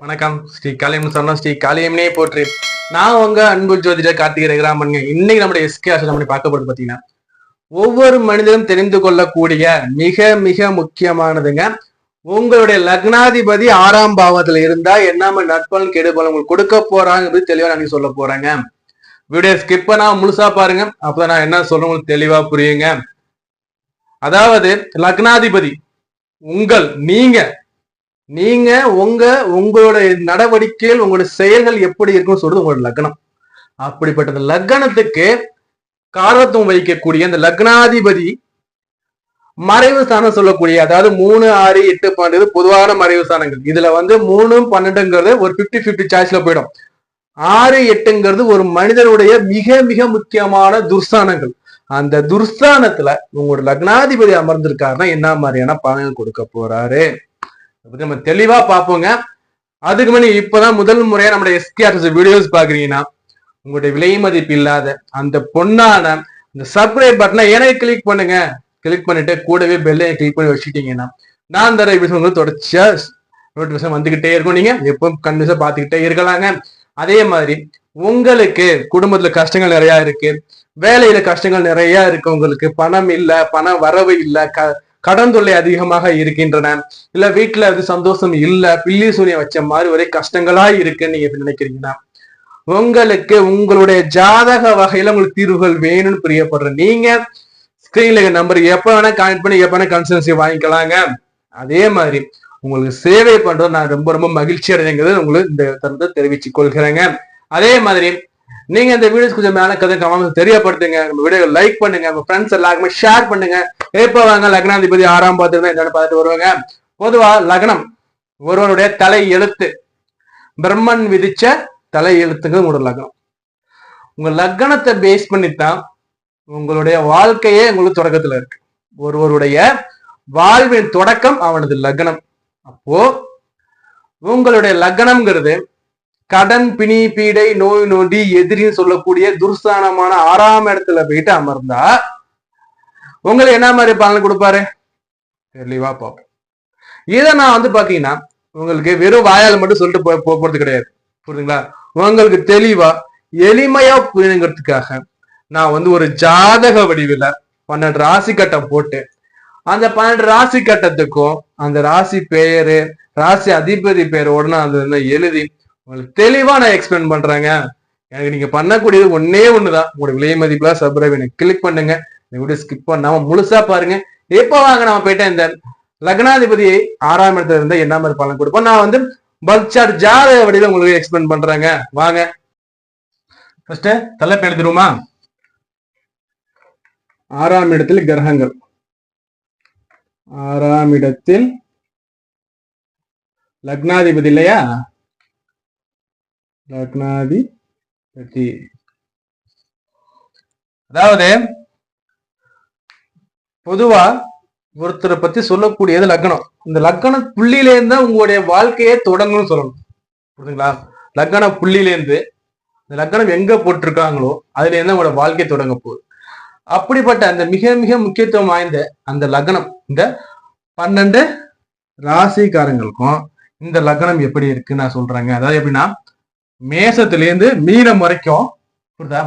வணக்கம். ஸ்ரீ காளியம் சொன்னோம் ஸ்ரீ காளியம்னே போற்று. நான் உங்க அன்பு ஜோதிடர் கார்த்திகை ரகுராமன்ங்க இன்னைக்கு நம்முடைய எஸ்கே ஆசை நம்ம பார்க்க போறது பாத்தீங்கன்னா ஒவ்வொரு மனிதனும் தெரிந்து கொள்ளக்கூடிய மிக மிக முக்கியமானதுங்க. உங்களுடைய லக்னாதிபதி ஆறாம் பாவத்துல இருந்தா என்ன நட்பலன் கெடுபலன் உங்களுக்கு கொடுக்க போறாங்கிறது தெளிவா நான் சொல்ல போறேங்க. வீடியோ ஸ்கிப் பண்ணா முழுசா பாருங்க. அப்பதான் நான் என்ன சொல்றேன் உங்களுக்கு தெளிவா புரியுங்க. அதாவது லக்னாதிபதி உங்கள் நீங்க நீங்க உங்க உங்களுடைய நடவடிக்கைகள் உங்களுடைய செயல்கள் எப்படி இருக்கும்னு சொல்றது உங்களோட லக்னம். அப்படிப்பட்ட லக்னத்துக்கு காரத்துவம் வகிக்கக்கூடிய அந்த லக்னாதிபதி மறைவு ஸ்தானம் சொல்லக்கூடிய அதாவது மூணு ஆறு எட்டு பன்னெண்டு பொதுவான மறைவு ஸ்தானங்கள். இதுல வந்து மூணு பன்னெண்டுங்கிறது ஒரு பிப்டி பிப்டி சாய்ஸ்ல போயிடும். ஆறு எட்டுங்கிறது ஒரு மனிதனுடைய மிக மிக முக்கியமான துர்ஸ்தானங்கள். அந்த துர்ஸ்தானத்துல உங்களோட லக்னாதிபதி அமர்ந்திருக்காருன்னா என்ன மாதிரியான பலன்கள் கொடுக்க போறாரு? நம்ம தெளிவா பார்ப்போங்க. அதுக்கு முன்னாடி இப்பதான் முதல் முறையா நம்மளுடைய எஸ்கே வீடியோஸ் பாக்குறீங்கன்னா உங்களுடைய விலை மதிப்பு இல்லாத அந்த பொண்ணான இந்த சப்ஸ்கிரைப் பட்டனை ஏனே கிளிக் பண்ணுங்க. கிளிக் பண்ணிட்டு கூடவே பெல்லை கிளிக் பண்ணி வச்சுட்டீங்கன்னா நான் தர வீடியோஸ் உங்களுக்கு தொடர்ச்சியா நோட்டிஃபிகேஷன் வந்துகிட்டே இருக்கும். நீங்க எப்பவும் கண்டிப்பா பார்த்துக்கிட்டே இருக்கலாங்க. அதே மாதிரி உங்களுக்கு குடும்பத்துல கஷ்டங்கள் நிறைய இருக்கு. வேலையில கஷ்டங்கள் நிறைய இருக்கு. உங்களுக்கு பணம் இல்ல பண வரவு இல்ல க கடன் தொல்லை அதிகமாக இருக்கின்றன. இல்ல வீட்டுல அது சந்தோஷம் இல்ல பில்லி சூனியம் வச்ச மாதிரி ஒரே கஷ்டங்களா இருக்குன்னு நீங்க நினைக்கிறீங்கன்னா உங்களுக்கு உங்களுடைய ஜாதக வகையில உங்களுக்கு தீர்வுகள் வேணும்னு பிரியப்படுற நீங்க ஸ்கிரீன்ல நம்பர் எப்ப வேணா கனெக்ட் பண்ணி எப்ப வேணா கன்சல்டன்சி வாங்கிக்கலாங்க. அதே மாதிரி உங்களுக்கு சேவை பண்றது நான் ரொம்ப ரொம்ப மகிழ்ச்சி அடைங்கிறது உங்களுக்கு இந்த தருணத்தை தெரிவிச்சு கொள்கிறேங்க. அதே மாதிரி நீங்க இந்த வீடியோஸ் கொஞ்சம் மேல கதை கமெண்ட் தெரியப்படுத்துங்க. நம்ம வீடியோ லைக் பண்ணுங்க. உங்க ஃப்ரெண்ட்ஸ் எல்லாருக்குமே ஷேர் பண்ணுங்க. எப்ப வாங்க லக்னாதிபதி ஆறாம் பாத்து என்னன்னு பார்த்துட்டு வருவாங்க. பொதுவா லக்னம் ஒருவருடைய தலை எழுத்து பிரம்மன் விதிச்ச தலை எழுத்துங்க உங்களோட லக்னம். உங்க லக்னத்தை பேஸ் பண்ணித்தான் உங்களுடைய வாழ்க்கையே உங்களுக்கு தொடக்கத்துல இருக்கு. ஒருவருடைய வாழ்வின் தொடக்கம் அவனது லக்னம். அப்போ உங்களுடைய லக்னம்ங்கிறது கடன் பிணி பீடை நோய் நொடி எதிரின்னு சொல்லக்கூடிய துர்ஸ்தானமான ஆறாம் இடத்துல போயிட்டு அமர்ந்தா உங்களை என்ன மாதிரி பலன் கொடுப்பாரு? தெளிவா பார்ப்போம். இதை நான் வந்து பாத்தீங்கன்னா உங்களுக்கு வெறும் வாயால் மட்டும் சொல்லிட்டு போ போறது கிடையாது. புரியுதுங்களா? உங்களுக்கு தெளிவா எளிமையா புரியுங்கிறதுக்காக நான் வந்து ஒரு ஜாதக வடிவில் பன்னெண்டு ராசி கட்டம் போட்டு அந்த பன்னெண்டு ராசி கட்டத்துக்கும் அந்த ராசி பெயரு ராசி அதிபதி பெயரோட நான் அதை எழுதி உங்களுக்கு தெளிவா நான் எக்ஸ்பிளைன் பண்றேங்க. எனக்கு நீங்க பண்ணக்கூடியது ஒன்னே ஒண்ணுதான். உங்களோட விலை மதிப்புல சப்ஸ்கிரைப் எனக்கு கிளிக் பண்ணுங்க. இந்த வீடியோ ஸ்கிப் பண்ணாம முழுசா பாருங்க. எப்ப வாங்க நம்ம போயிட்டேன் இந்த லக்னாதிபதியை ஆறாம் இடத்துல இருந்தா என்ன மாதிரி பலன் கொடுப்போம். நான் வந்து பல்சார் ஜாத வடிவில் உங்களுக்கு எக்ஸ்பிளைன் பண்றேங்க. வாங்க. ஃபர்ஸ்ட் தலைப்பு எழுதிருமா ஆறாம் இடத்தில் கிரகங்கள். ஆறாம் இடத்தில் லக்னாதிபதி இல்லையா? லக்னாதிபதி அதாவது பொதுவா ஒருத்தரை பத்தி சொல்லக்கூடியது லக்னம் இந்த லக்கண புள்ளியிலேருந்து தான் உங்களுடைய வாழ்க்கையே தொடங்கும்னு சொல்லணும். புரியுதுங்களா லக்கண புள்ளியிலேருந்து இந்த லக்னம் எங்க போட்டிருக்காங்களோ அதுலேருந்து உங்களோட வாழ்க்கை தொடங்க போகுது. அப்படிப்பட்ட அந்த மிக மிக முக்கியத்துவம் வாய்ந்த அந்த லக்னம் இந்த பன்னெண்டு ராசிக்காரங்களுக்கும் இந்த லக்னம் எப்படி இருக்குன்னு நான் சொல்றேங்க. அதாவது எப்படின்னா மேசத்திலேருந்து மீனம் வரைக்கும் புரியுதா?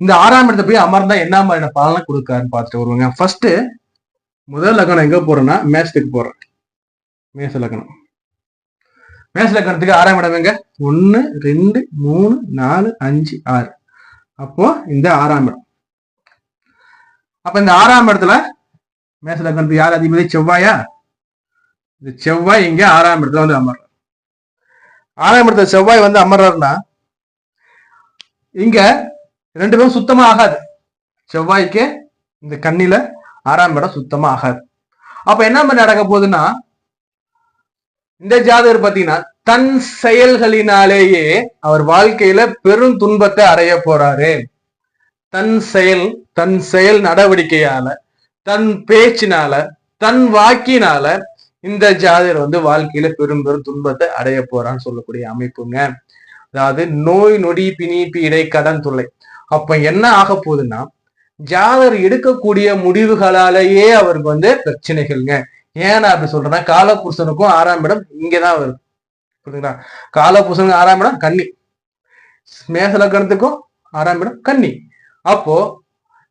இந்த ஆறாம் இடத்துல போய் அமர்ந்தா என்ன மாதிரியான பலனை கொடுக்காருன்னு பார்த்துட்டு வருவாங்க. ஃபர்ஸ்ட் முதல் லக்னம் எங்க போறேன்னா மேசத்துக்கு போறேன். மேச லக்னம் மேச லக்னத்துக்கு ஆறாம் இடம் எங்க? ஒன்னு ரெண்டு மூணு நாலு அஞ்சு ஆறு. அப்போ இந்த ஆறாம் இடம். அப்ப இந்த ஆறாம் இடத்துல மேச லக்னத்துக்கு யார் அதிபதி? செவ்வாயா? இந்த செவ்வாய் இங்க ஆறாம் இடத்துல வந்து அமர்றார். ஆறாம் இடத்துல செவ்வாய் வந்து அமர்றாருன்னா இங்க ரெண்டு பேரும் சுத்தமா ஆகாது. செவ்வாய்க்கு இந்த கண்ணில ஆறாம் இடம் சுத்தமா ஆகாது. அப்ப என்ன மாதிரி நடக்க போகுதுன்னா இந்த ஜாதகர் பாத்தீங்கன்னா தன் செயல்களினாலேயே அவர் வாழ்க்கையில பெரும் துன்பத்தை அடைய போறாரு. தன் செயல் தன் செயல் நடவடிக்கையால தன் பேச்சினால தன் வாக்கினால இந்த ஜாதியர் வந்து வாழ்க்கையில பெரும் பெரும் துன்பத்தை அடைய போறான்னு சொல்லக்கூடிய அமைப்புங்க. அதாவது நோய் நொடி பிணிப்பு இடை கடன் தொல்லை. அப்ப என்ன ஆக போகுதுன்னா ஜாதர் எடுக்கக்கூடிய முடிவுகளாலேயே அவருக்கு வந்து பிரச்சனைகள்ங்க. ஏன் நான் அப்படி சொல்றேன்னா காலபுருஷனுக்கும் ஆறாம் இடம் இங்கதான் வருது. புரியுதுங்களா? காலபுருஷனுக்கு ஆறாம் இடம் கன்னி. மேசலக்கணத்துக்கும் ஆறாம் இடம் கன்னி. அப்போ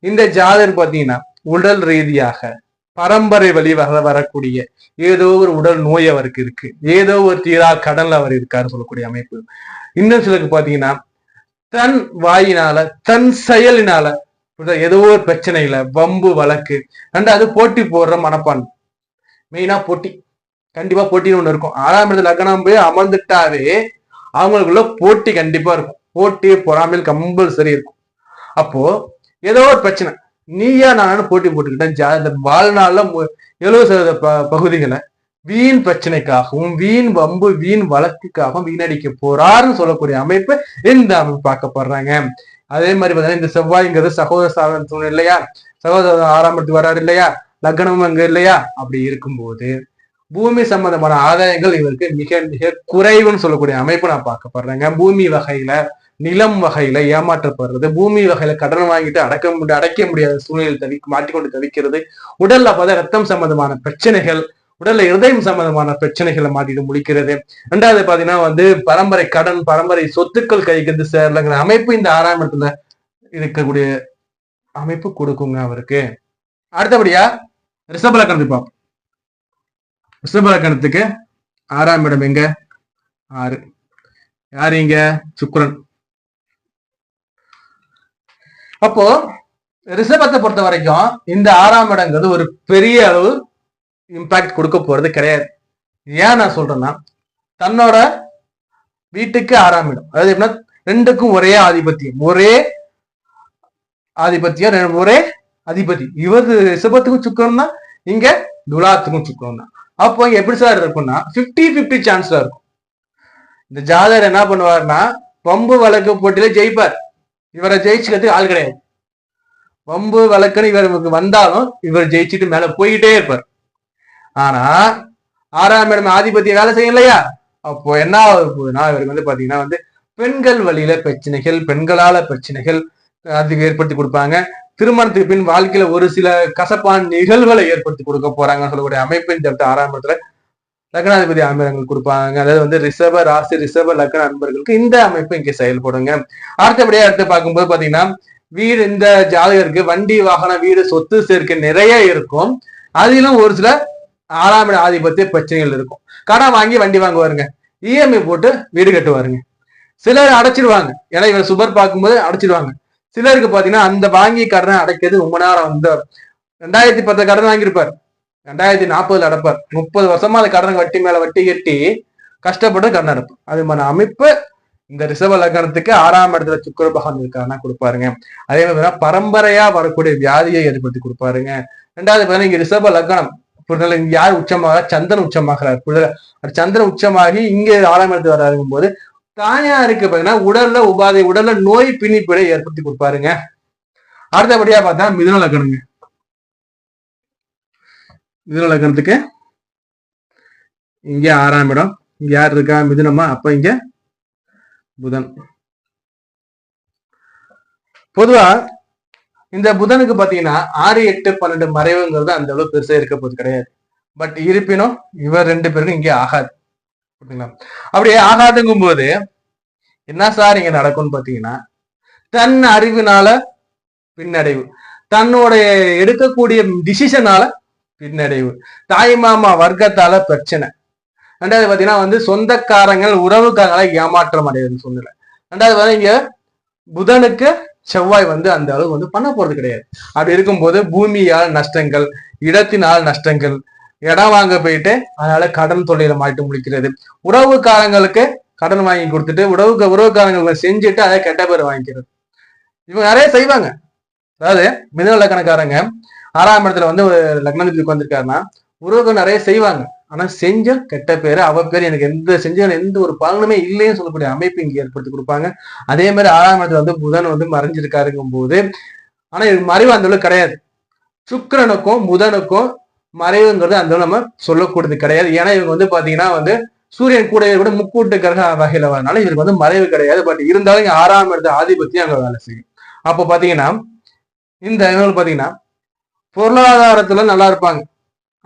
இந்த ஜாதர் பாத்தீங்கன்னா உடல் ரீதியாக பரம்பரை வழி வர வரக்கூடிய ஏதோ ஒரு உடல் நோய் அவருக்கு இருக்கு. ஏதோ ஒரு தீரா கடன்ல அவர் இருக்காரு சொல்லக்கூடிய அமைப்பு. இன்னும் சிலருக்கு பாத்தீங்கன்னா தன் வாயினால தன் செயலினால ஏதோ ஒரு பிரச்சனையில வம்பு வழக்கு ரெண்டாவது போட்டி போடுற மனப்பான்மை. மெயினா போட்டி. கண்டிப்பா போட்டின்னு ஒண்ணு இருக்கும். ஆறாம் இடத்துல லக்னம் போய் அமர்ந்துட்டாவே அவங்களுக்குள்ள போட்டி கண்டிப்பா இருக்கும். போட்டி பொறாமையில் கம்பல்சரி இருக்கும். அப்போ ஏதோ ஒரு பிரச்சனை. நீயா நானும் போட்டி போட்டுக்கிட்டேன். ஜா- இந்த வாழ்நாள்ல எழுபது சதவீத ப- பகுதிகளை வீண் பிரச்சனைக்காகவும் வீண் வம்பு வீண் வழக்குக்காகவும் வீணடிக்க போறாருன்னு சொல்லக்கூடிய அமைப்பு இந்த அமைப்பு பார்க்கப்படுறாங்க. அதே மாதிரி பார்த்தீங்கன்னா இந்த செவ்வாய்ங்கிறது சகோதர சாதனம் இல்லையா? சகோதர ஆறாம் இடத்துக்கு வராரு இல்லையா? லக்னம் அங்க இல்லையா? அப்படி இருக்கும்போது பூமி சம்பந்தமான ஆதாயங்கள் இவருக்கு மிக மிக குறைவுன்னு சொல்லக்கூடிய அமைப்பு நான் பார்க்கப்படுறேங்க. பூமி வகையில நிலம் வகையில ஏமாற்றப்படுறது பூமி வகையில கடன் வாங்கிட்டு அடக்க முடிய அடைக்க முடியாத சூழ்நிலையில் தவி மாட்டிக்கொண்டு தவிக்கிறது. உடல்ல பார்த்தா ரத்தம் சம்பந்தமான பிரச்சனைகள் உடல்ல இருதயம் சம்பந்தமான பிரச்சனைகளை மாட்டிட்டு முடிக்கிறது. ரெண்டாவது பாத்தீங்கன்னா வந்து பரம்பரை கடன் பரம்பரை சொத்துக்கள் கைக்கு வந்து சேரலங்கிற அமைப்பு இந்த ஆறாம் இடத்துல இருக்கக்கூடிய அமைப்பு கொடுக்குங்க அவருக்கு. அடுத்தபடியா ரிஷபலக்கணத்தை பார்ப்போம் ரிஷபலக்கணத்துக்கு ஆறாம் இடம் எங்க? ஆறு. யார் இங்க? சுக்ரன் அப்போ ரிஷபத்தை பொறுத்த வரைக்கும் இந்த ஆறாம் இடங்கிறது ஒரு பெரிய அளவு இம்பாக்ட் கொடுக்க போறது கிடையாது. ஏன் நான் சொல்றேன்னா தன்னோட வீட்டுக்கு ஆறாம் இடம். அதாவது எப்படின்னா ரெண்டுக்கும் ஒரே ஆதிபத்தியம். ஒரே ஆதிபத்தியம் ஒரே அதிபதி. இவர் ரிஷபத்துக்கும் சுக்கரம் தான் இங்க துலாத்துக்கும் சுக்கரம் தான். அப்போ இங்க எப்படி சார் இருக்கும்னா 50 50 சான்ஸ்ல இருக்கும். இந்த ஜாதகர் என்ன பண்ணுவாருன்னா பம்பு வழக்கு போட்டியில ஜெயிப்பார். இவரை ஜெயிச்சுக்கிறதுக்கு ஆள் கிடையாது. வம்பு வழக்குன்னு இவருக்கு வந்தாலும் இவர் ஜெயிச்சுட்டு மேல போய்கிட்டே இருப்பார். ஆனா ஆறாம் இடம் ஆதிபத்திய வேலை செய்யும் இல்லையா? அப்போ என்ன ஆக போகுதுன்னா இவருக்கு வந்து பாத்தீங்கன்னா வந்து பெண்கள் வழியில பிரச்சனைகள் பெண்களால பிரச்சனைகள் அதுக்கு ஏற்படுத்தி கொடுப்பாங்க. திருமணத்துக்கு பின் வாழ்க்கையில ஒரு சில கசப்பான நிகழ்வுகளை ஏற்படுத்தி கொடுக்க போறாங்கன்னு சொல்லக்கூடிய அமைப்பின் சொல்லிட்டு ஆறாம் இடத்துல லக்னாதிபதி அமைரங்கள் கொடுப்பாங்க. அதாவது வந்து ரிசர்வ ராசி ரிசர்வ லக்ன அன்பர்களுக்கு இந்த அமைப்பு இங்க செயல்படுங்க. அடுத்தபடியா எடுத்து பார்க்கும்போது பாத்தீங்கன்னா வீடு இந்த ஜாதகருக்கு வண்டி வாகனம் வீடு சொத்து சேர்க்கை நிறைய இருக்கும். அதிலும் ஒரு சில ஆறாம் இட ஆதிபத்திய பிரச்சனைகள் இருக்கும். கடன் வாங்கி வண்டி வாங்குவாருங்க. இஎம்ஐ போட்டு வீடு கட்டுவாருங்க. சிலர் அடைச்சிடுவாங்க ஏன்னா இவர் சுபர் பார்க்கும்போது அடைச்சிடுவாங்க சிலருக்கு பாத்தீங்கன்னா அந்த வாங்கி கடனை அடைக்கிறது ரொம்ப நேரம் அந்த ரெண்டாயிரத்தி பத்து கடன் வாங்கியிருப்பார். ரெண்டாயிரத்தி நாற்பதுல அடைப்பார் முப்பது வருஷமா அந்த கடன் வட்டி மேல வட்டி கட்டி கஷ்டப்பட்டு கடன் அடைப்பார் அது மாதிரி அமைப்பு இந்த ரிசர்வ லக்னத்துக்கு ஆறாம் இடத்துல சுக்கிர பகவான் இருக்காருன்னா கொடுப்பாருங்க. அதே மாதிரி பரம்பரையா வரக்கூடிய வியாதியை ஏற்படுத்தி கொடுப்பாருங்க. ரெண்டாவது பார்த்தீங்கன்னா இங்க ரிசர்வ லக்னம் புரிதல் யார் உச்சமாக? சந்திரன் உச்சமாகிறார். புரிதல் சந்திரன் உச்சமாகி இங்க ஆறாம் இடத்துல வராருங்கும் போது தாயாருக்கு பாத்தீங்கன்னா உடல்ல உபாதை உடல்ல நோய் பிணிப்பிடை ஏற்படுத்தி கொடுப்பாருங்க. அடுத்தபடியா பார்த்தா மிதுன லக்னங்க. மிதுன லக்னத்துக்கு இங்கே ஆறாம் இடம். இங்க யார் இருக்கா? மிதுனமா அப்ப இங்க புதன். பொதுவா இந்த புதனுக்கு பாத்தீங்கன்னா ஆறு எட்டு பன்னெண்டு மறைவுங்கிறது அந்த அளவு பெருசா இருக்க போது கிடையாது. பட் இருப்பினும் இவர் ரெண்டு பேருக்கும் இங்கே ஆகாது. அப்படியே ஆகாதுங்கும் போது என்ன சார் இங்க நடக்கும்னு பாத்தீங்கன்னா தன் அறிவினால பின்னடைவு. தன்னுடைய எடுக்கக்கூடிய டிசிஷனால பின்னடைவு. தாய் மாமா வர்க்கத்தால பிரச்சனை. ரெண்டாவது பாத்தீங்கன்னா வந்து சொந்தக்காரங்கள் உறவுக்காரங்களை ஏமாற்றம் அடையுதுன்னு சொன்னல ரெண்டாவது பாத்தீங்கன்னா இங்க புதனுக்கு செவ்வாய் வந்து அந்த அளவு வந்து பண்ண போறது கிடையாது. அப்படி இருக்கும்போது பூமியால் நஷ்டங்கள் இடத்தினால் நஷ்டங்கள் இடம் வாங்க போயிட்டு அதனால கடன் தொழில மாட்டி முடிக்கிறது. உறவுக்காரங்களுக்கு கடன் வாங்கி கொடுத்துட்டு உறவுக்கு உறவுக்காரங்களுக்கு செஞ்சுட்டு அதை கெட்ட பேர் வாங்கிக்கிறது. இவங்க நிறைய செய்வாங்க. அதாவது மிதன கணக்காரங்க ஆறாம் இடத்துல வந்து ஒரு லக்னாதிபதி வந்திருக்காருன்னா உறவுகள் நிறைய செய்வாங்க. ஆனா செஞ்ச கெட்ட பேரு அவ பேர் எனக்கு எந்த செஞ்ச எந்த ஒரு பலனுமே இல்லைன்னு சொல்லக்கூடிய அமைப்பு இங்க ஏற்படுத்தி கொடுப்பாங்க. அதே மாதிரி ஆறாம் இடத்துல வந்து புதன் வந்து மறைஞ்சிருக்காருங்கும் போது ஆனா இது மறைவு அந்த அளவுக்கு கிடையாது. சுக்கரனுக்கும் புதனுக்கும் மறைவுங்கிறது அந்த நம்ம சொல்லக்கூடியது கிடையாது. ஏன்னா இவங்க வந்து பாத்தீங்கன்னா வந்து சூரியன் கூட கூட முக்கூட்டு கிரக வகையில வரனால இவருக்கு வந்து மறைவு கிடையாது. பட் இருந்தாலும் இங்க ஆறாம் இடத்த ஆதிபத்தியம் அங்க வேலை செய்யும். அப்போ பாத்தீங்கன்னா இந்த இவங்க பாத்தீங்கன்னா பொருளாதாரத்துல நல்லா இருப்பாங்க.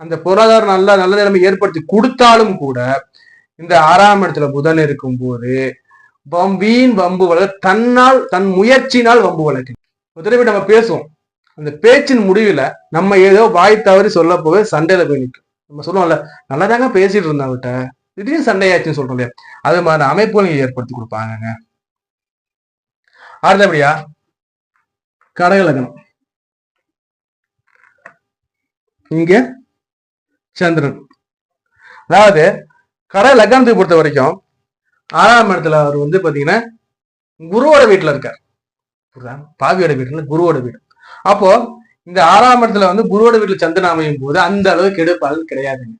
அந்த பொருளாதாரம் நல்லா நல்ல நிலைமை ஏற்படுத்தி கொடுத்தாலும் கூட இந்த ஆறாம் இடத்துல புதன் இருக்கும் போது வீண் வம்பு வளர் தன்னால் தன் முயற்சினால் வம்பு வளர்க்கு ஒரு நம்ம பேசுவோம். அந்த பேச்சின் முடிவில் நம்ம ஏதோ வாய் தவறி சொல்ல போவே சண்டையில போய் நிற்கும். நம்ம சொல்லுவோம்ல நல்லாதாங்க பேசிட்டு இருந்தா விட்ட திடீர்னு சண்டையாச்சுன்னு சொல்றோம் இல்லையா? அது மாதிரி அமைப்புகள் ஏற்படுத்தி கொடுப்பாங்க அடுத்தபடியா கடகலகனம் இங்க சந்திரன். அதாவது கர லக்னத்தை பொறுத்த வரைக்கும் ஆறாம் இடத்துல அவர் வந்து பாத்தீங்கன்னா குருவோட வீட்டுல இருக்கார். புரியுதா? பாவியோட வீட்டுல குருவோட வீடு. அப்போ இந்த ஆறாம் இடத்துல வந்து குருவோட வீட்டுல சந்திரன் அமையும் போது அந்த அளவு கெடு கிடையாதுங்க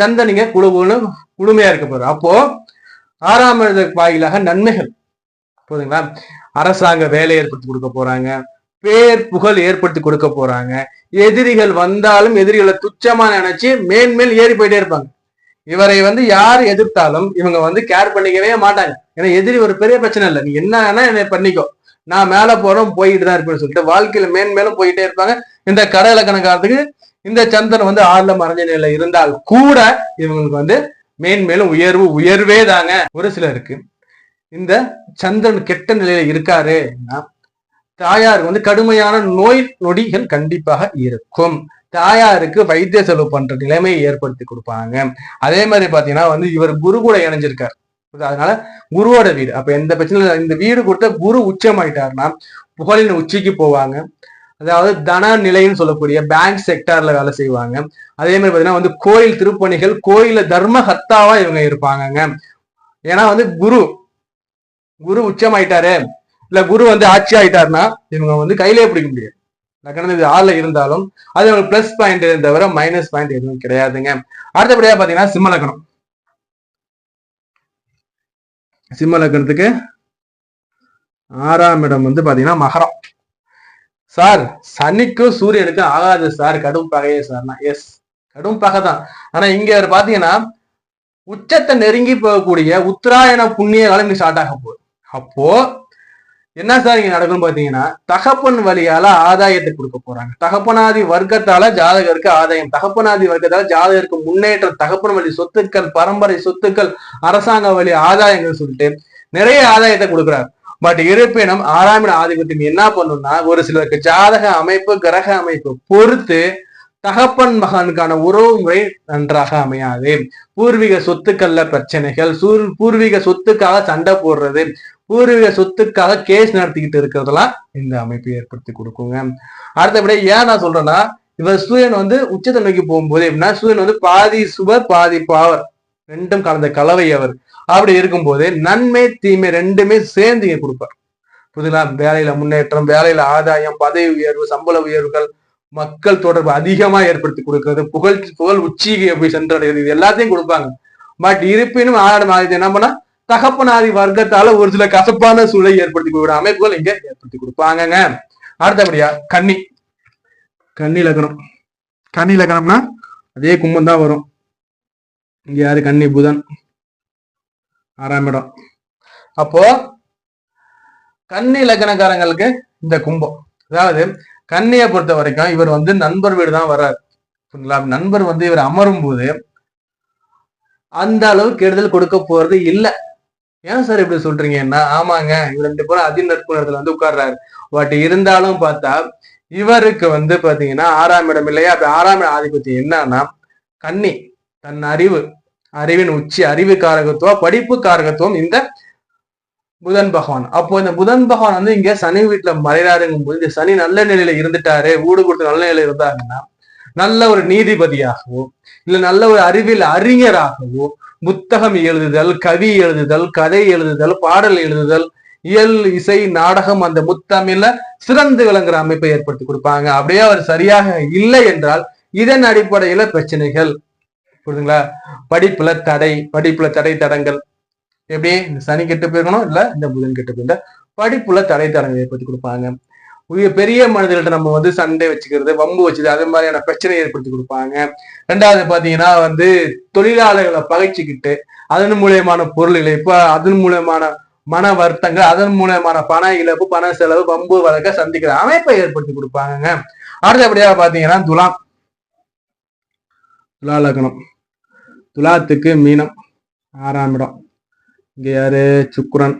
சந்தனிங்க குழு குழுமையா இருக்க போறாரு. அப்போ ஆறாம் இடத்து வாயிலாக நன்மைகள். போதுங்களா அரசாங்க வேலை ஏற்படுத்தி கொடுக்க போறாங்க. பேர் புகழ் ஏற்படுத்தி கொடுக்க போறாங்க. எதிரிகள் வந்தாலும் எதிரிகளை துச்சமா நினைச்சு மேன்மேல் ஏறி போயிட்டே இருப்பாங்க. இவரை வந்து யார் எதிர்த்தாலும் இவங்க வந்து கேர் பண்ணிக்கவே மாட்டாங்க. ஏன்னா எதிரி ஒரு பெரிய பிரச்சனை இல்லை. நீ என்ன வேணா என்னை பண்ணிக்கோ. நான் மேல போறோம் போயிட்டு தான் இருப்பேன்னு சொல்லிட்டு வாழ்க்கையில மேன்மேலும் போயிட்டே இருப்பாங்க. இந்த கடை இலக்கணக்காரத்துக்கு இந்த சந்திரன் வந்து ஆறுல மறைஞ்ச நிலையில இருந்தால் கூட இவங்களுக்கு வந்து மேன்மேலும் உயர்வு உயர்வே தாங்க ஒரு சிலருக்கு. இந்த சந்திரன் கெட்ட நிலையில இருக்காருன்னா தாயாருக்கு வந்து கடுமையான நோய் நொடிகள் கண்டிப்பாக இருக்கும். தாயாருக்கு வைத்திய செலவு பண்ற நிலைமையை ஏற்படுத்தி கொடுப்பாங்க. அதே மாதிரி பாத்தீங்கன்னா வந்து இவர் குரு கூட இணைஞ்சிருக்கார். அதனால குருவோட வீடு. அப்ப எந்த பிரச்சனையும் இல்லை. இந்த வீடு கொடுத்த குரு உச்சமாயிட்டாருன்னா புகழின் உச்சிக்கு போவாங்க. அதாவது தன நிலைன்னு சொல்லக்கூடிய பேங்க் செக்டார்ல வேலை செய்வாங்க. அதே மாதிரி பாத்தீங்கன்னா வந்து கோயில் திருப்பணிகள் கோயில தர்ம ஹத்தாவா இவங்க இருப்பாங்கங்க. ஏன்னா வந்து குரு குரு உச்சமாயிட்டாரு. இல்ல குரு வந்து ஆட்சி ஆயிட்டாருன்னா இவங்க வந்து கையிலே பிடிக்க முடியாது. லக்னம் இது ஆள்ல இருந்தாலும் அது ஒரு பிளஸ் பாயிண்ட் தவிர மைனஸ் பாயிண்ட் எதுவும் கிடையாதுங்க. அடுத்தபடியா பாத்தீங்கன்னா சிம்ம லக்கணம் சிம்ம லக்னத்துக்கு ஆறாம் இடம் வந்து பாத்தீங்கன்னா மகரம். சார் சனிக்கும் சூரியனுக்கும் ஆகாது சார் கடும் பகையே சார்னா எஸ் கடும் பகை தான். ஆனா இங்க பாத்தீங்கன்னா உச்சத்தை நெருங்கி போகக்கூடிய உத்தராயண புண்ணிய காலம் இங்க ஸ்டார்ட் ஆக போகுது. அப்போ என்ன சார் இங்க நடக்கும்னு பாத்தீங்கன்னா தகப்பன் வழியால ஆதாயத்தை கொடுக்க போறாங்க. தகப்பனாதி வர்க்கத்தால ஜாதகருக்கு ஆதாயம். தகப்பனாதி வர்க்கத்தால ஜாதகருக்கு முன்னேற்றம் தகப்பன் வழி சொத்துக்கள் பரம்பரை சொத்துக்கள் அரசாங்க வழி ஆதாயங்கள் சொல்லிட்டு நிறைய ஆதாயத்தை கொடுக்குறாரு. பட் இருப்பினும் ஆறாமின் ஆதிபத்தியம் என்ன பண்ணும்னா ஒரு சிலருக்கு ஜாதக அமைப்பு கிரக அமைப்பு பொறுத்து தகப்பன் மகனுக்கான உறவு முறை நன்றாக அமையாது. பூர்வீக சொத்துக்கள்ல பிரச்சனைகள் சூர் பூர்வீக சொத்துக்காக சண்டை போடுறது பூர்வீக சொத்துக்காக கேஸ் நடத்திக்கிட்டு இருக்கிறதெல்லாம் இந்த அமைப்பு ஏற்படுத்தி கொடுக்குங்க. அடுத்தபடி ஏன் நான் சொல்றேன்னா இவர் சூரியன் வந்து உச்சத்தை நோக்கி போகும்போது எப்படின்னா சூரியன் வந்து பாதி சுவர் பாதி பாவர் ரெண்டும் கலந்த கலவை அவர். அப்படி இருக்கும்போது நன்மை தீமை ரெண்டுமே சேர்ந்து கொடுப்பார். புரியுதுங்களா வேலையில முன்னேற்றம் வேலையில ஆதாயம் பதவி உயர்வு சம்பள உயர்வுகள் மக்கள் தொடர்பு அதிகமா ஏற்படுத்தி கொடுக்கறது. புகழ் புகழ் உச்சிக்கு போய் சென்றடைகிறது இது எல்லாத்தையும் கொடுப்பாங்க. பட் இருப்பினும் ஆடம் ஆதித்யம் என்ன பண்ணா? தகப்பனாதி வர்க்கத்தால ஒரு சில கசப்பான சூழலை ஏற்படுத்தி கொடுக்குற அமைப்புகள் இங்க ஏற்படுத்தி கொடுப்பாங்கங்க. அடுத்தபடியா கன்னி. கன்னி லக்னம் கன்னி லக்னம்னா அதே கும்பம் தான் வரும். இங்க யாரு? கன்னி புதன். ஆறாம் இடம். அப்போ கன்னி லக்னக்காரங்களுக்கு இந்த கும்பம். அதாவது கண்ணியை பொறுத்த வரைக்கும் இவர் வந்து நண்பர் வீடு தான் வர்றாரு புரியுங்களா நண்பர் வந்து இவர் அமரும் போது அந்த அளவு கெடுதல் கொடுக்க போறது இல்லை. ஏன் சார் இப்படி சொல்றீங்கன்னா ஆமாங்க இவர் ரெண்டு பேரும் அதி நட்பு இடத்துல வந்து உட்கார்றாரு. பட் இருந்தாலும் பார்த்தா இவருக்கு வந்து பாத்தீங்கன்னா ஆறாம் இடம் இல்லையா? அப்ப ஆறாம் இடம் ஆதிபத்தியம் என்னன்னா கன்னி தன் அறிவு அறிவின் உச்சி அறிவு காரகத்துவம் படிப்பு காரகத்துவம் இந்த புதன் பகவான். அப்போ இந்த புதன் பகவான் வந்து இங்க சனி வீட்டுல மறைறாருங்கும் போது இந்த சனி நல்ல நிலையில இருந்துட்டாரு ஊடு கொடுத்து நல்ல நிலையில இருந்தாங்கன்னா நல்ல ஒரு நீதிபதியாகவோ இல்ல நல்ல ஒரு அறிவியல் அறிஞராகவோ புத்தகம் எழுதுதல் கவி எழுதுதல் கதை எழுதுதல் பாடல் எழுதுதல் இயல் இசை நாடகம் அந்த முத்தமிழ்ல சிறந்து விளங்குற அமைப்பை ஏற்படுத்தி கொடுப்பாங்க. அப்படியே அவர் சரியாக இல்லை என்றால் இதன் அடிப்படையில பிரச்சனைகள். புரியுதுங்களா? படிப்புல தடை படிப்புல தடை தடங்கள். எப்படி? இந்த சனி கெட்டு போயிருக்கணும் இல்ல இந்த புதன் கெட்டு போயிருந்த படிப்புல தடை தடங்கள் ஏற்படுத்தி கொடுப்பாங்க. பெரிய மனிதர்கள்ட்ட நம்ம வந்து சண்டை வச்சுக்கிறது வம்பு வச்சுது அது மாதிரியான பிரச்சனை ஏற்படுத்தி கொடுப்பாங்க. ரெண்டாவது பாத்தீங்கன்னா வந்து தொழிலாளர்களை பகைச்சிக்கிட்டு அதன் மூலியமான பொருள் இப்ப அதன் மூலியமான மன வருத்தங்கள் அதன் மூலியமான பண இழப்பு பண செலவு வம்பு வழக்க சந்திக்கிற அமைப்பை ஏற்படுத்தி கொடுப்பாங்க அடுத்தபடியா பாத்தீங்கன்னா துலாம் துலா லக்னம். துலாத்துக்கு மீனம் ஆறாம் இடம். இங்க யாரு? சுக்ரன்.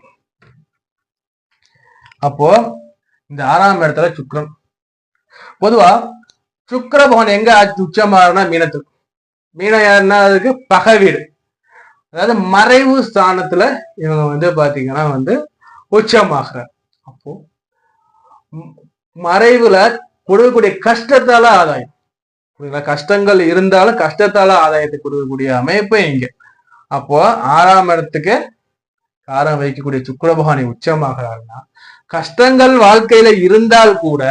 அப்போ இந்த ஆறாம் இடத்துல சுக்ரன். பொதுவா சுக்கர பகவான் எங்க ஆட்சி மீனத்துக்கு மீனம் யாருன்னா அதுக்கு பகை வீடு அதாவது மறைவு ஸ்தானத்துல இவங்க வந்து பாத்தீங்கன்னா வந்து உச்சமாகிறார். அப்போ மறைவுல கொடுக்கக்கூடிய கஷ்டத்தால ஆதாயம். புரியுங்களா? கஷ்டங்கள் இருந்தாலும் கஷ்டத்தால ஆதாயத்தை கொடுக்கக்கூடிய அமைப்பு இங்க. அப்போ ஆறாம் இடத்துக்கு காரம் வைக்கக்கூடிய சுக்கர பகவானை உச்சமாகிறாருன்னா கஷ்டங்கள் வாழ்க்கையில இருந்தால் கூட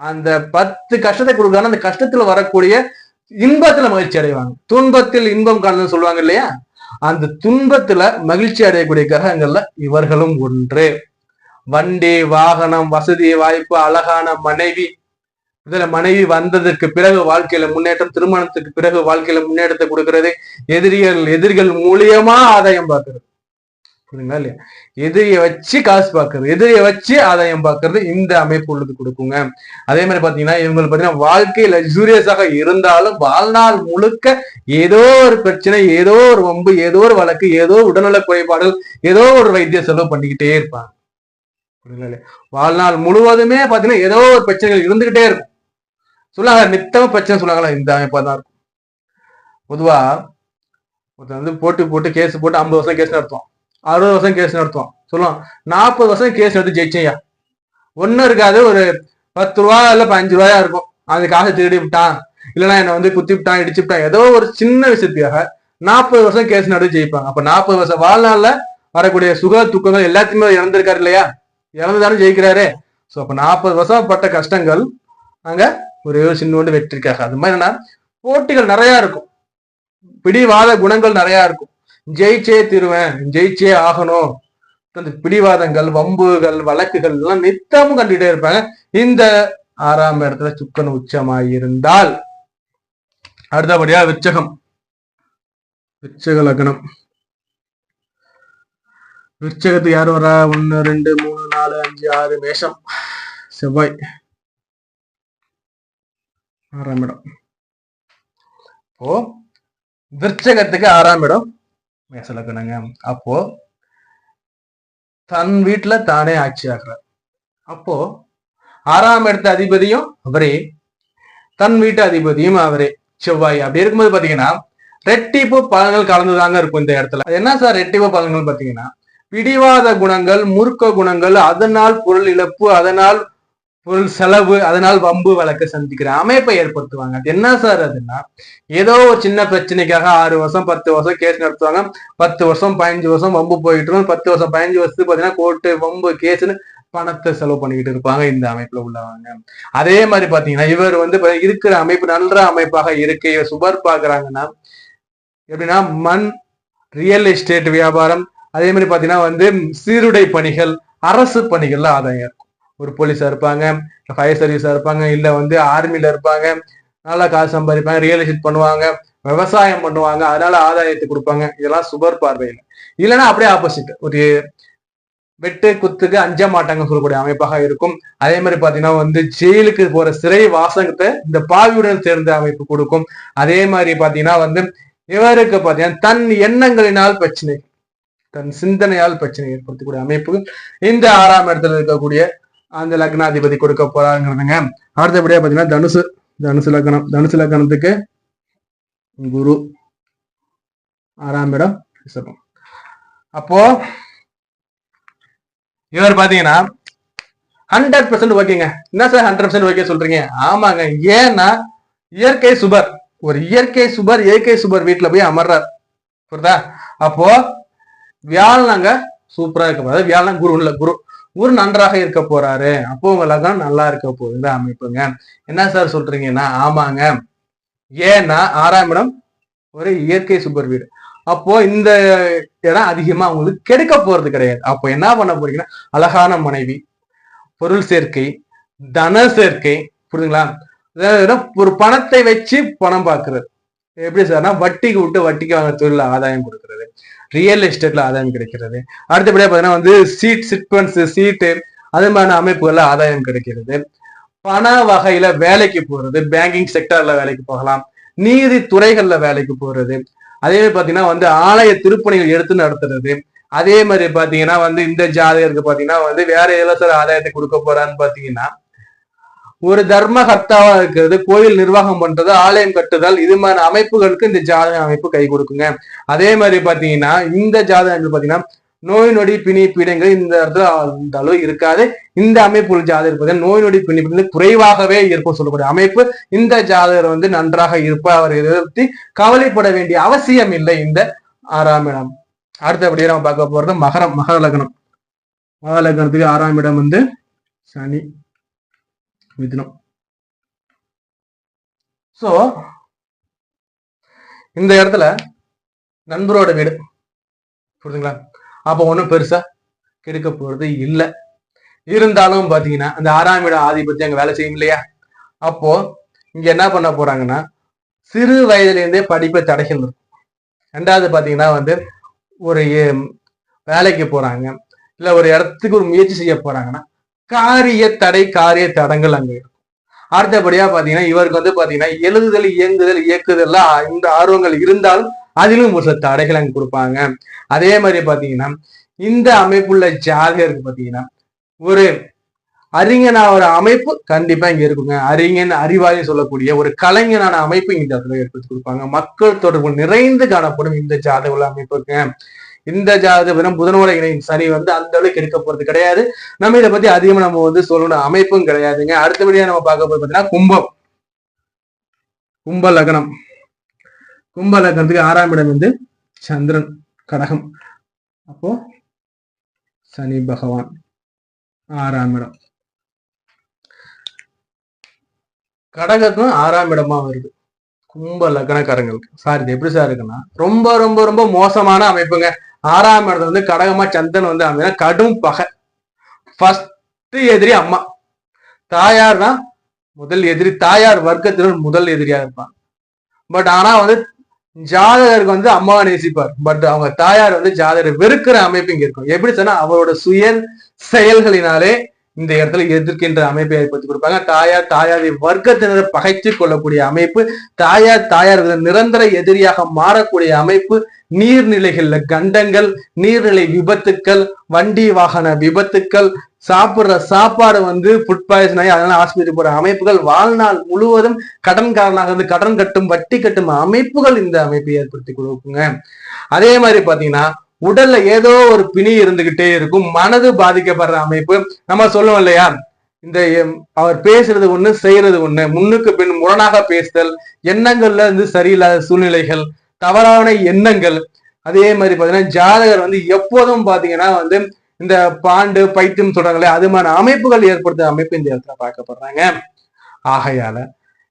அந்த பத்து கஷ்டத்தை கொடுக்குறாங்க அந்த கஷ்டத்துல வரக்கூடிய இன்பத்துல மகிழ்ச்சி அடைவாங்க. துன்பத்தில் இன்பம் காணுதுன்னு சொல்லுவாங்க இல்லையா? அந்த துன்பத்துல மகிழ்ச்சி அடையக்கூடிய கிரகங்கள்ல இவர்களும் ஒன்று. வண்டி வாகனம் வசதி வாய்ப்பு அழகான மனைவி. இதுல மனைவி வந்ததற்கு பிறகு வாழ்க்கையில முன்னேற்றம் திருமணத்துக்கு பிறகு வாழ்க்கையில முன்னேற்றத்தை கொடுக்கிறது எதிரிகள் எதிரிகள் மூலியமா ஆதாயம் பார்க்கிறது. புரியுதுங்களா இல்லையா? எதிரியை வச்சு காசு பார்க்கறது எதிரியை வச்சு ஆதாயம் பார்க்கறது இந்த அமைப்பு உள்ளது கொடுக்குங்க. அதே மாதிரி பாத்தீங்கன்னா இவங்களுக்கு பாத்தீங்கன்னா வாழ்க்கை லக்ஸூரியஸாக இருந்தாலும் வாழ்நாள் முழுக்க ஏதோ ஒரு பிரச்சனை ஏதோ ஒரு வம்பு ஏதோ ஒரு வழக்கு ஏதோ உடல்நல குறைபாடுகள் ஏதோ ஒரு வைத்திய செலவு பண்ணிக்கிட்டே இருப்பாங்க. இல்லையா? வாழ்நாள் முழுவதுமே பாத்தீங்கன்னா ஏதோ ஒரு பிரச்சனைகள் இருந்துகிட்டே இருக்கும். சொல்லாங்க நித்தம பிரச்சனை சொல்லாங்களா இந்த அமைப்பா தான் இருக்கும். பொதுவா ஒருத்தர் வந்து போட்டு போட்டு கேஸ் போட்டு ஐம்பது வருஷம் கேஸ் நடத்துவோம் அறுபது வருஷம் கேஸ் நடத்துவான் சொல்லுவான் நாற்பது வருஷம் கேஸ் எடுத்து ஜெயிச்சையா ஒன்றும் இருக்காது ஒரு பத்து ரூபா இல்லை பதினஞ்சு ரூபாயா இருக்கும். அந்த காசை திருடி விட்டான். இல்லைன்னா என்னை வந்து குத்தி விட்டான் இடிச்சு விட்டான். ஏதோ ஒரு சின்ன விஷயத்துக்காக நாற்பது வருஷம் கேஸ் நடத்தி ஜெயிப்பாங்க. அப்போ நாற்பது வருஷம் வாழ்நாளில் வரக்கூடிய சுக துக்கங்கள் எல்லாத்தையுமே இறந்துருக்காரு இல்லையா? இறந்துதானே ஜெயிக்கிறாரு. ஸோ அப்போ நாற்பது வருஷம் பட்ட கஷ்டங்கள் அங்கே ஒரு ஒரு சின்னோண்டு வெற்றிருக்காங்க அது மாதிரி என்னன்னா போட்டிகள் நிறையா இருக்கும். பிடிவாத குணங்கள் நிறையா இருக்கும். ஜெயிச்சே தீருவேன் ஜெயிச்சே ஆகணும். அந்த பிடிவாதங்கள் வம்புகள் வழக்குகள் எல்லாம் நித்தமும் கண்டுட்டே இருப்பாங்க இந்த ஆறாம் இடத்துல சுக்கன் உச்சமாயிருந்தால் அடுத்தபடியா விச்சகம் விச்சக லக்னம். விச்சகத்துக்கு யார் வரா? ஒன்னு ரெண்டு மூணு நாலு அஞ்சு ஆறு மேஷம். செவ்வாய். ஆறாம் இடம். ஓ விற்சகத்துக்கு ஆறாம் இடம். சொல்லக்கணுங்க? அப்போ தன் வீட்டுல தானே ஆட்சி ஆகிறார் அப்போ ஆறாம் இடத்த அதிபதியும் அவரே. தன் வீட்டு அதிபதியும் அவரே. செவ்வாய் அப்படி இருக்கும்போது பாத்தீங்கன்னா ரெட்டிப்பு பலன்கள் கலந்துதாங்க இருக்கும் இந்த இடத்துல. என்ன சார் ரெட்டிப்பு பலன்கள் பாத்தீங்கன்னா பிடிவாத குணங்கள் முறுக்க குணங்கள் அதனால் பொருள் இழப்பு அதனால் பொருள் செலவு அதனால் வம்பு வழக்கு சந்திக்கிற அமைப்பை ஏற்படுத்துவாங்க. அது என்ன சார் அதுன்னா ஏதோ ஒரு சின்ன பிரச்சனைக்காக ஆறு வருஷம் பத்து வருஷம் கேஸ் நடத்துவாங்க. பத்து வருஷம் பதினஞ்சு வருஷம் வம்பு போயிட்டு இருக்கும். பத்து வருஷம் பதினஞ்சு வருஷத்துக்கு பாத்தீங்கன்னா கோர்ட்டு வம்பு கேஸ்னு பணத்தை செலவு பண்ணிக்கிட்டு இருப்பாங்க இந்த அமைப்புல உள்ளவங்க. அதே மாதிரி பாத்தீங்கன்னா இவர் வந்து இருக்கிற அமைப்பு நல்ல அமைப்பாக இருக்கு இவர் சுபர் பாக்குறாங்கன்னா எப்படின்னா மண் ரியல் எஸ்டேட் வியாபாரம் அதே மாதிரி பாத்தீங்கன்னா வந்து சீருடை பணிகள் அரசு பணிகள்ல ஆதாயம் இருக்கும். ஒரு போலீஸா இருப்பாங்க ஃபயர் சர்வீஸா இருப்பாங்க இல்ல வந்து ஆர்மியில இருப்பாங்க நல்லா காசு சம்பாதிப்பாங்க ரியல் எஸ்டேட் பண்ணுவாங்க விவசாயம் பண்ணுவாங்க அதனால ஆதாயத்தை கொடுப்பாங்க. இதெல்லாம் சுபர் பார்வையில். இல்லைன்னா அப்படியே ஆப்போசிட் ஒரு வெட்டு குத்துக்கு அஞ்ச மாட்டாங்கன்னு சொல்லக்கூடிய அமைப்பாக இருக்கும். அதே மாதிரி பாத்தீங்கன்னா வந்து ஜெயிலுக்கு போற சிறை வாசகத்தை இந்த பாவியுடன் சேர்ந்த அமைப்பு கொடுக்கும். அதே மாதிரி பாத்தீங்கன்னா வந்து இவருக்கு பாத்தீங்கன்னா தன் எண்ணங்களினால் பிரச்சனை தன் சிந்தனையால் பிரச்சனை ஏற்படுத்தக்கூடிய அமைப்பு. இந்த ஆறாம் இடத்துல இருக்கக்கூடிய அந்த லக்னாதிபதி கொடுக்க போறாங்கிறதுங்க அடுத்தபடியா பாத்தீங்கன்னா தனுசு தனுசு லக்னம் தனுசு லக்னத்துக்கு குரு ஆறாம் இடம் ரிஷபம். அப்போ இவர் பாத்தீங்கன்னா ஹண்ட்ரட் பர்சன்ட் ஓகேங்க என்ன சார் ஹண்ட்ரட் பர்சன்ட் ஓகே சொல்றீங்க? ஆமாங்க. ஏன்னா இயற்கை சுபர். ஒரு இயற்கை சுபர் இயற்கை சுபர் வீட்டுல போய் அமர்றார். புரியுதா? அப்போ வியாழனாங்க சூப்பரா இருக்க போறாரு குரு இல்ல குரு. குரு நன்றாக இருக்க போறாரு. அப்போ உங்க நல்லா இருக்க போகுது அமைப்புங்க. என்ன சார் சொல்றீங்கன்னா ஆமாங்க. ஏன்னா ஆறாம் இடம் ஒரு இயற்கை சூப்பர் வீடு. அப்போ இந்த இடம் அதிகமா அவங்களுக்கு கெடுக்க போறது கிடையாது. அப்போ என்ன பண்ண போறீங்கன்னா அழகான மனைவி பொருள் சேர்க்கை தன சேர்க்கை புரியுதுங்களா? ஒரு பணத்தை வச்சு பணம் பார்க்கறது. எப்படி சார்னா வட்டிக்கு விட்டு வட்டிக்கு வாங்க தொழில் ஆதாயம் கொடுக்கறது. ரியல் எஸ்டேட்ல ஆதாயம் கிடைக்கிறது. அடுத்தபடியா பாத்தீங்கன்னா வந்து சீட் சிட்பன்ஸ் சீட்டு அது மாதிரியான அமைப்புகள்ல ஆதாயம் கிடைக்கிறது. பண வகையில வேலைக்கு போறது பேங்கிங் செக்டர்ல வேலைக்கு போகலாம். நீதி துறைகள்ல வேலைக்கு போறது. அதே மாதிரி பாத்தீங்கன்னா வந்து ஆலய திருப்பணிகள் எடுத்து நடத்துறது. அதே மாதிரி பாத்தீங்கன்னா வந்து இந்த ஜாதகருக்கு பாத்தீங்கன்னா வந்து வேற இலவச ஆதாயத்தை கொடுக்க போறான்னு பாத்தீங்கன்னா ஒரு தர்மகர்த்தாவா இருக்கிறது கோயில் நிர்வாகம் பண்றது ஆலயம் கட்டுதல் இது மாதிரி அமைப்புகளுக்கு இந்த ஜாதக அமைப்பு கை கொடுக்குங்க. அதே மாதிரி பாத்தீங்கன்னா இந்த ஜாதகங்கள் பாத்தீங்கன்னா நோய் நொடி பிணி பீடங்கள் இந்த இடத்துல இந்த அளவு இருக்காது. இந்த அமைப்பு ஜாதகர் பார்த்தீங்கன்னா நோய் நொடி பிணி பீடங்கள் குறைவாகவே இருக்கும் சொல்லக்கூடிய அமைப்பு. இந்த ஜாதகர் வந்து நன்றாக இருப்பார் அவரை எதிர்த்து கவலைப்பட வேண்டிய அவசியம் இல்லை இந்த ஆறாம் இடம். அடுத்தபடியே நம்ம பார்க்க போறது மகரம் மகர லக்னம். மகர லக்னத்துக்கு ஆறாம் இடம் வந்து சனி. மிதுனம் சோ இந்த இடத்துல நண்பரோட வீடு. புரியுதுங்களா அப்போ ஒன்றும் பெருசா கெடுக்க போறது இல்லை. இருந்தாலும் பாத்தீங்கன்னா அந்த ஆறாம் இடம் ஆதிபத்தியம் அங்கே வேலை செய்யும் இல்லையா? அப்போ இங்க என்ன பண்ண போறாங்கன்னா சிறு வயதுலேருந்தே படிப்பை தடைகள் இருக்கும். ரெண்டாவது பார்த்தீங்கன்னா வந்து ஒரு ஏ- வேலைக்கு போறாங்க. இல்லை ஒரு இடத்துக்கு ஒரு முயற்சி செய்ய போறாங்கன்னா காரிய தடை காரிய தடங்கள் அங்க இருக்கும். அடுத்தபடியா பாத்தீங்கன்னா இவருக்கு வந்து பாத்தீங்கன்னா எழுதுதல் இயங்குதல் இயக்குதல் இந்த ஆர்வங்கள் இருந்தாலும் அதிலும் ஒரு சில தடைகள் அங்க கொடுப்பாங்க. அதே மாதிரி பாத்தீங்கன்னா இந்த அமைப்புள்ள ஜாதகருக்கு பாத்தீங்கன்னா ஒரு அறிஞனான ஒரு அமைப்பு கண்டிப்பா இங்க இருக்குங்க. அறிஞன் அறிவாளி சொல்லக்கூடிய ஒரு கலைஞனான அமைப்பு இந்த இடத்துல ஏற்படுத்தி கொடுப்பாங்க. மக்கள் தொடர்பு நிறைந்து காணப்படும் இந்த ஜாதக உள்ள இந்த ஜாதகம் புதனோட இணையும் சனி வந்து அந்த அளவுக்கு எடுக்க போறது கிடையாது. நம்ம இதை பத்தி அதிகமா நம்ம வந்து சொல்லணும் அமைப்பும் கிடையாதுங்க. அடுத்தபடியா நம்ம பார்க்க போறது பாத்தீங்கன்னா கும்பம். கும்ப லக்னம். கும்ப லக்னத்துக்கு ஆறாம் இடம் வந்து சந்திரன் கடகம். அப்போ சனி பகவான் ஆறாம் இடம். கடகத்தும் ஆறாம் இடமா வருது. கும்ப லக்னக்காரங்களுக்கு. சார் இது எப்படி சார் இருக்குன்னா ரொம்ப ரொம்ப ரொம்ப மோசமான அமைப்புங்க. ஆறாம் இடத்துல வந்து கடகமா சந்திரன் வந்து அமைனா கடும் பகை. ஃபர்ஸ்ட் எதிரி அம்மா. தாயார்னா முதல் எதிரி. தாயார் வர்க்கத்தினர் முதல் எதிரியா இருப்பான். பட் ஆனா வந்து ஜாதகருக்கு வந்து அம்மாவை நேசிப்பார். பட் அவங்க தாயார் வந்து ஜாதகரை வெறுக்கிற அமைப்பு இங்க இருக்கும். எப்படி சொன்னா அவரோட சுய செயல்களினாலே இந்த இடத்துல எதிர்க்கின்ற அமைப்பை ஏற்படுத்தி கொடுப்பாங்க. தாயார் தாயாரை வர்க்கத்தினரை பகைத்து கொள்ளக்கூடிய அமைப்பு தாயார் தாயார் நிரந்தர எதிரியாக மாறக்கூடிய அமைப்பு நீர்நிலைகள்ல கண்டங்கள் நீர்நிலை விபத்துக்கள் வண்டி வாகன விபத்துக்கள் சாப்பிடுற சாப்பாடு வந்து ஃபுட் பாய்சன் ஆகி அதனால ஆஸ்பத்திரி போற அமைப்புகள் வாழ்நாள் முழுவதும் கடன்காரனாக இருந்து கடன் கட்டும் வட்டி கட்டும் அமைப்புகள் இந்த அமைப்பை ஏற்படுத்தி கொடுக்குங்க. அதே மாதிரி பாத்தீங்கன்னா உடல்ல ஏதோ ஒரு பிணி இருந்துகிட்டே இருக்கும். மனது பாதிக்கப்படுற அமைப்பு. நம்ம சொல்லுவோம் இல்லையா? இந்த எம், அவர் பேசுறது ஒண்ணு செய்யறது ஒண்ணு. முன்னுக்கு பின் முரணாக பேசுதல் எண்ணங்கள்ல இருந்து சரியில்லாத சூழ்நிலைகள் தவறான எண்ணங்கள். அதே மாதிரி பாத்தீங்கன்னா ஜாதகர் வந்து எப்போதும் பாத்தீங்கன்னா வந்து இந்த பாண்டு பைத்தியம் சொல்றாங்களே அது மாதிரி அமைப்புகள் ஏற்படுத்த அமைப்பு இந்த இடத்துல பார்க்கப்படுறாங்க. ஆகையால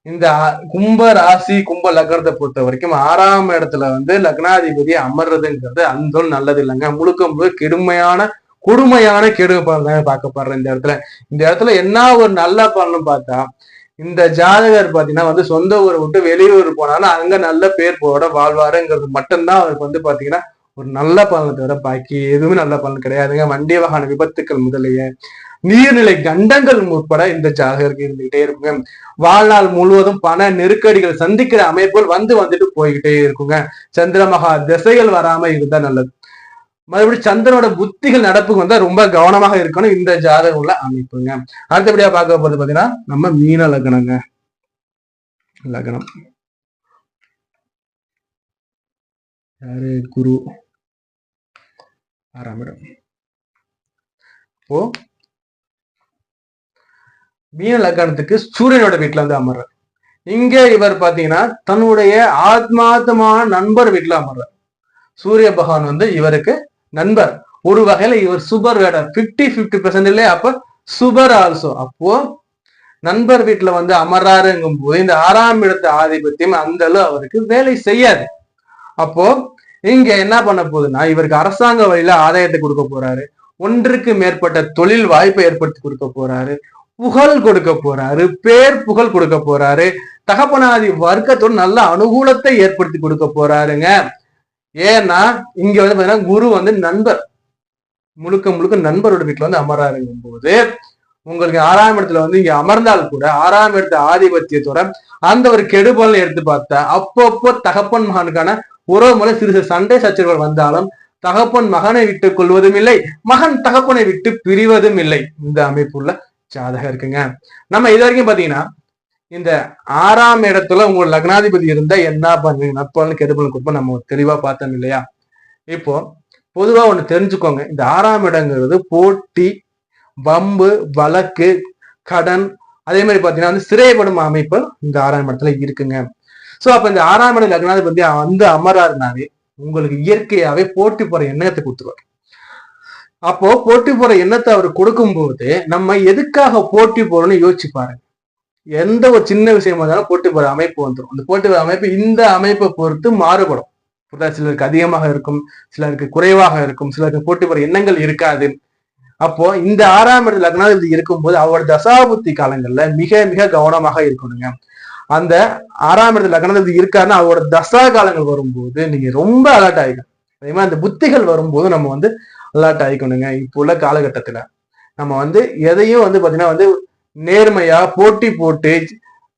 இந்த கும்ப ராசி கும்ப லக்னத்தை பொறுத்த வரைக்கும் ஆறாம் இடத்துல வந்து லக்னாதிபதி அமர்றதுங்கிறது அந்த நல்லது இல்லைங்க. முழுக்க முழுக்க கெடுமையான கொடுமையான கெடு பலன் பார்க்கப்படுற இந்த இடத்துல. இந்த இடத்துல என்ன ஒரு நல்ல பலன் பார்த்தா இந்த ஜாதகர் பாத்தீங்கன்னா வந்து சொந்த ஊரை விட்டு வெளியூர் போனாலும் அங்க நல்ல பேர் போட வாழ்வாருங்கிறது மட்டும்தான் அவருக்கு வந்து பாத்தீங்கன்னா ஒரு நல்ல பலனை தவிர பாக்கி எதுவுமே நல்ல பலன் கிடையாதுங்க. வண்டி வாகன விபத்துக்கள் முதலிய நீர்நிலை கண்டங்கள் உட்பட இந்த ஜாகருக்கு இருந்துகிட்டே இருக்குங்க வாழ்நாள் முழுவதும் பண நெருக்கடிகள் சந்திக்கிற அமைப்புகள் வந்து வந்துட்டு போய்கிட்டே இருக்குங்க. சந்திரமகா திசைகள் வராம இருந்தா நல்லது. மறுபடியும் சந்திரனோட புத்திகள் நடப்புக்கு வந்தா ரொம்ப கவனமாக இருக்கணும் இந்த ஜாதகம் உள்ள அமைப்புங்க. அடுத்தபடியா பார்க்க போறது பாத்தீங்கன்னா நம்ம மீன லக்னங்க. லக்னம். யாரு? குரு. ஆறாம் இடம். இப்போ மீன லக்கணத்துக்கு சூரியனோட வீட்டுல வந்து அமர்றார். இங்க இவர் பாத்தீங்கன்னா தன்னுடைய ஆத்மாத்தமான நண்பர் வீட்டுல அமர்றார். சூரிய பகவான் வந்து இவருக்கு நண்பர். ஒரு வகையில இவர் சுபர் வேடர் பிப்டி பிப்டி பெர்சன்ட் அப்ப சுபர் ஆல்சோ அப்போ நண்பர் வீட்டுல வந்து அமர்றாருங்கும் போது இந்த ஆறாம் இடத்து ஆதிபத்தியம் அந்த அளவு அவருக்கு வேலை செய்யாது. அப்போ இங்க என்ன பண்ண போகுதுன்னா இவருக்கு அரசாங்க வழியில ஆதாயத்தை கொடுக்க போறாரு. ஒன்றுக்கு மேற்பட்ட தொழில் வாய்ப்பை ஏற்படுத்தி கொடுக்க போறாரு. புகழ் கொடுக்க போறாரு பேர் புகழ் கொடுக்க போறாரு தகப்பனாதி வர்க்கத்தோட நல்ல அனுகூலத்தை ஏற்படுத்தி கொடுக்க போறாருங்க. ஏன்னா இங்க வந்து பாத்தீங்கன்னா குரு வந்து நண்பர். முழுக்க முழுக்க நண்பரோட வீட்டுல வந்து அமராருங்கும் போது உங்களுக்கு ஆறாம் இடத்துல வந்து இங்க அமர்ந்தால் கூட ஆறாம் இடத்து ஆதிபத்தியத்தோட அந்த ஒரு கெடுபலன் எடுத்து பார்த்தா அப்பப்போ தகப்பன் மகனுக்கான உறவு முறை சிறு சிறு சண்டை சச்சரவுகள் வந்தாலும் தகப்பன் மகனை விட்டு கொள்வதும் இல்லை மகன் தகப்பனை விட்டு பிரிவதும் இல்லை. இந்த அமைப்புள்ள ஜாதகம் இருக்குங்க. நம்ம இது வரைக்கும் பாத்தீங்கன்னா இந்த ஆறாம் இடத்துல உங்க லக்னாதிபதி இருந்தா என்ன பண்ணுவீங்க நட்பாலும் கெடுபலன் கொடுப்போம் நம்ம தெளிவா பார்த்தோம் இல்லையா? இப்போ பொதுவா ஒண்ணு தெரிஞ்சுக்கோங்க. இந்த ஆறாம் இடங்கிறது போட்டி வம்பு வழக்கு கடன் அதே மாதிரி பாத்தீங்கன்னா வந்து சிறைப்படும் அமைப்பு இந்த ஆறாம் இடத்துல இருக்குங்க. சோ அப்ப இந்த ஆறாம் இடம் லக்னாதிபதி வந்து அமராருனாவே உங்களுக்கு இயற்கையாவே போட்டி போற எண்ணத்தை கொடுத்துருவாரு. அப்போ போட்டி போற எண்ணத்தை அவர் கொடுக்கும்போது நம்ம எதுக்காக போட்டி போறோம்னு யோசிச்சு பாருங்க. எந்த ஒரு சின்ன விஷயமா இருந்தாலும் போட்டி போற அமைப்பு வந்துடும் அந்த போட்டி போற அமைப்பு இந்த அமைப்பை பொறுத்து மாறுபடும். சிலருக்கு அதிகமாக இருக்கும் சிலருக்கு குறைவாக இருக்கும் சிலருக்கு போட்டி போற எண்ணங்கள் இருக்காது. அப்போ இந்த ஆறாம் இடத்துல லக்னாதிபதி இருக்கும்போது அவரோட தசாபுத்தி காலங்கள்ல மிக மிக கவனமாக இருக்கணுங்க. அந்த ஆறாம் இடத்துல லக்னாதிபதி இருக்காருன்னா அவரோட தசா காலங்கள் வரும்போது நீங்க ரொம்ப அலர்ட் ஆயிடும் அதே மாதிரி அந்த புத்திகள் வரும்போது நம்ம வந்து அலர்ட் ஆகிக்கணுங்க இப்போ உள்ள காலகட்டத்தில் நம்ம வந்து எதையும் வந்து பார்த்தீங்கன்னா வந்து நேர்மையாக போட்டி போட்டு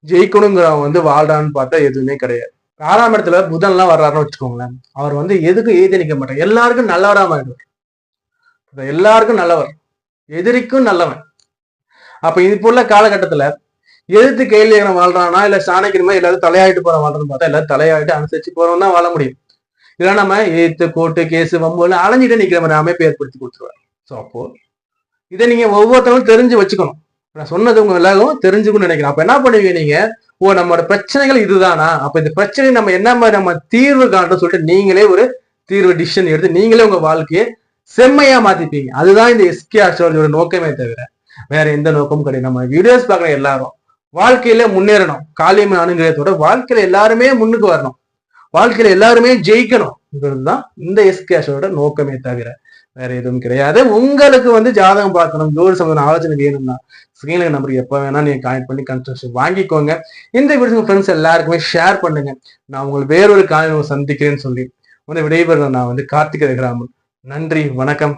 ஜெயிக்கணுங்கிறவன் வந்து வாழ்றான்னு பார்த்தா எதுவுமே கிடையாது. ஆறாம் இடத்துல புதன்லாம் வர்றாருன்னு வச்சுக்கோங்களேன். அவர் வந்து எதுக்கும் ஏதி நிற்க மாட்டார்? எல்லாருக்கும் நல்லவராக மாறிடுவார். எல்லாருக்கும் நல்லவர். எதிரிக்கும் நல்லவன். அப்ப இப்போ உள்ள காலகட்டத்துல எதிர்த்து கேள்வி வாழ்றானா? இல்ல சாணக்கியமா எல்லாரும் தலையாயிட்டு போற வாழ்றன்னு பார்த்தா எல்லாரும் தலையாயிட்டு அனுசரிச்சு போறவன் தான் வாழ முடியும். இதெல்லாம் நம்ம ஏத்து கோட்டு கேஸு வம்புன்னு அலைஞ்சிட்டு நிக்கிற மாதிரி அமைப்பு ஏற்படுத்தி கொடுத்துருவாரு. ஸோ அப்போ இதை நீங்க ஒவ்வொருத்தவங்களும் தெரிஞ்சு வச்சுக்கணும். நான் சொன்னது உங்க எல்லாரும் தெரிஞ்சுக்கணும்னு நினைக்கிறேன். அப்ப என்ன பண்ணுவீங்க நீங்க? ஓ நம்மளோட பிரச்சனைகள் இதுதானா? அப்ப இந்த பிரச்சனை நம்ம என்ன மாதிரி நம்ம தீர்வு காண்றோம் சொல்லிட்டு நீங்களே ஒரு தீர்வு டிசிஷன் எடுத்து நீங்களே உங்க வாழ்க்கையை செம்மையா மாத்திப்பீங்க. அதுதான் இந்த எஸ்கே ஆஸ்ட்ராலஜியோட நோக்கமே தவிர வேற எந்த நோக்கமும் கிடையாது. நம்ம வீடியோஸ் பார்க்குற எல்லாரும் வாழ்க்கையில முன்னேறணும். காலியமை அணுகிறதோட வாழ்க்கையில எல்லாருமே முன்னுக்கு வரணும். வாழ்க்கையில எல்லாருமே ஜெயிக்கணும் தான் இந்த எஸ் கேஷோட நோக்கமே தவிர வேற எதுவும் கிடையாது. உங்களுக்கு வந்து ஜாதகம் பார்க்கணும் ஜோடி சம்பந்தம் ஆலோசனை வேணும்னா ஸ்கிரீன்ல நம்பருக்கு எப்போ வேணா நீங்க கனெக்ட் பண்ணி கன்ஸ்ட்ரக்ஷன் வாங்கிக்கோங்க. இந்த வீடியோ ஃப்ரெண்ட்ஸ் எல்லாருக்குமே ஷேர் பண்ணுங்க. நான் உங்களை வேறொரு காலையில் சந்திக்கிறேன்னு சொல்லி வந்து விடைபெற நான் வந்து கார்த்திகை கிராமம் நன்றி வணக்கம்.